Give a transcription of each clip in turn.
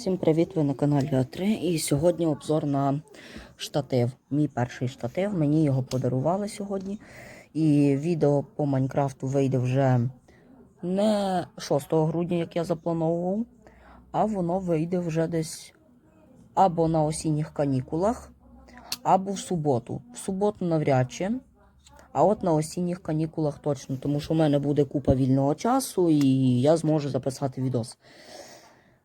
Всім привіт! Ви на каналі А3 і сьогодні обзор на штатив. Мій перший штатив. Мені його подарували сьогодні. І відео по Майнкрафту вийде вже не 6 грудня, як я заплановував, а воно вийде вже десь або на осінніх канікулах, або в суботу. В суботу навряд чи. А от на осінніх канікулах точно, тому що в мене буде купа вільного часу і я зможу записати відос.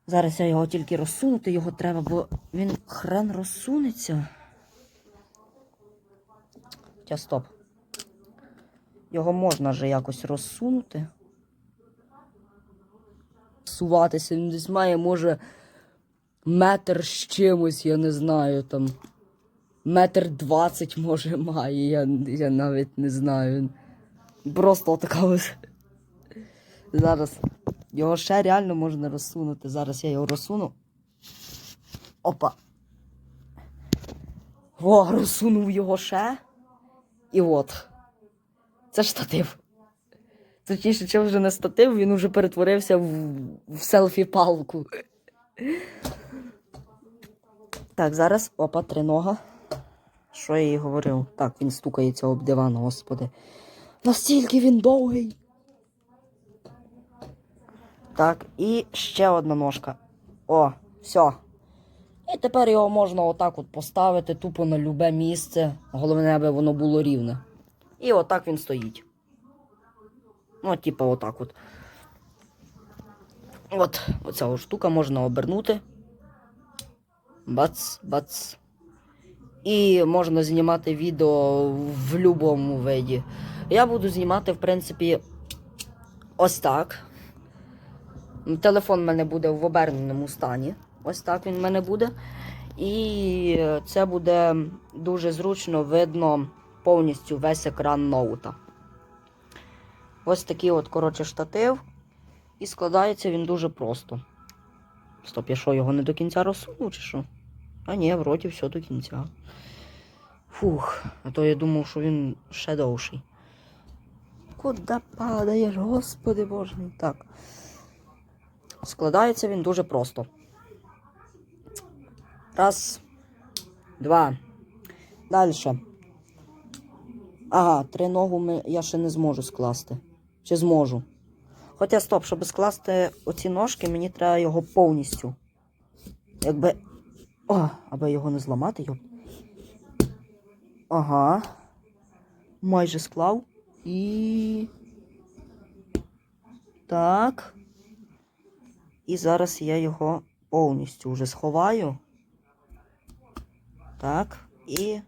Зараз я його тільки розсунути, його треба, бо він хрен розсунеться. Хоча стоп. Його можна же якось розсунути. Суватися, він десь має, може, метр з чимось, я не знаю, там. Метр двадцять, може, має, я, я навіть не знаю. Просто така ось. Зараз. Його ще реально можна розсунути. Зараз я його розсуну. Опа. О, розсунув його ще. І от. Це штатив. Точніше, чим вже не статив, він вже перетворився в, в селфі-палку. Так, зараз опа, тринога. Що я їй говорив? Так, він стукається об диван, господи. Настільки він довгий. Так, і ще одна ножка. О, все. І тепер його можна отак от поставити тупо на любе місце. Головне, аби воно було рівне. І отак він стоїть. Ну, типа, отак от. От, оця штука можна обернути. Бац, бац. І можна знімати відео в будь-якому виді. Я буду знімати, в принципі, ось так. Телефон в мене буде в оберненому стані. Ось так він в мене буде. І це буде дуже зручно видно повністю весь екран ноута. Ось такий от, коротше, штатив. І складається він дуже просто. Стоп, я що, його не до кінця розсунув, чи що? А ні, вроді все до кінця. Фух, а то я думав, що він ще довший. Куда падаєш, господи боже. Так. Складається він дуже просто. Раз, два. Далі. Ага, три ногу ми, я ще не зможу скласти. Чи зможу? Хоча стоп, щоб скласти оці ножки, мені треба його повністю. Якби. О, аби його не зламати, йоп. Ага. Майже склав. І. Так. І зараз я його повністю вже сховаю. Так. І.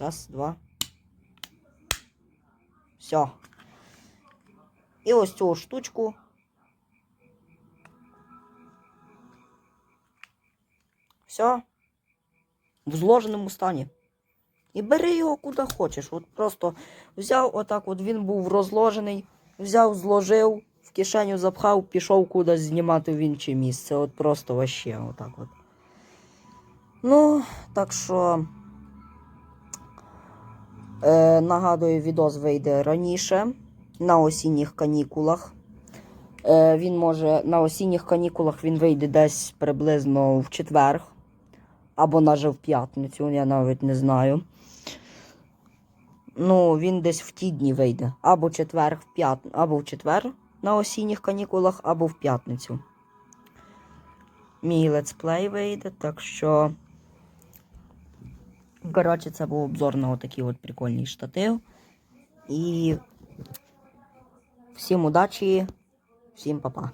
Раз, два. Все. І ось цю штучку. Все. В зложеному стані. І бери його куди хочеш. От просто взяв отак, от він був розложений, взяв, зложив, кишеню запхав, пішов кудись знімати в інше місце. От просто вообще отак от. Ну, так що. Е, нагадую, відос вийде раніше на осінніх канікулах. Е, він може на осінніх канікулах він вийде десь приблизно в четвер. Або навіть в п'ятницю, я навіть не знаю. Ну, він десь в ті дні вийде. Або четвер в п'ят... або в четвер на осінніх канікулах, або в п'ятницю. Мій летсплей вийде, так що. Коротше, це був обзор на отакий от прикольний штатив. І всім удачі, всім па-па.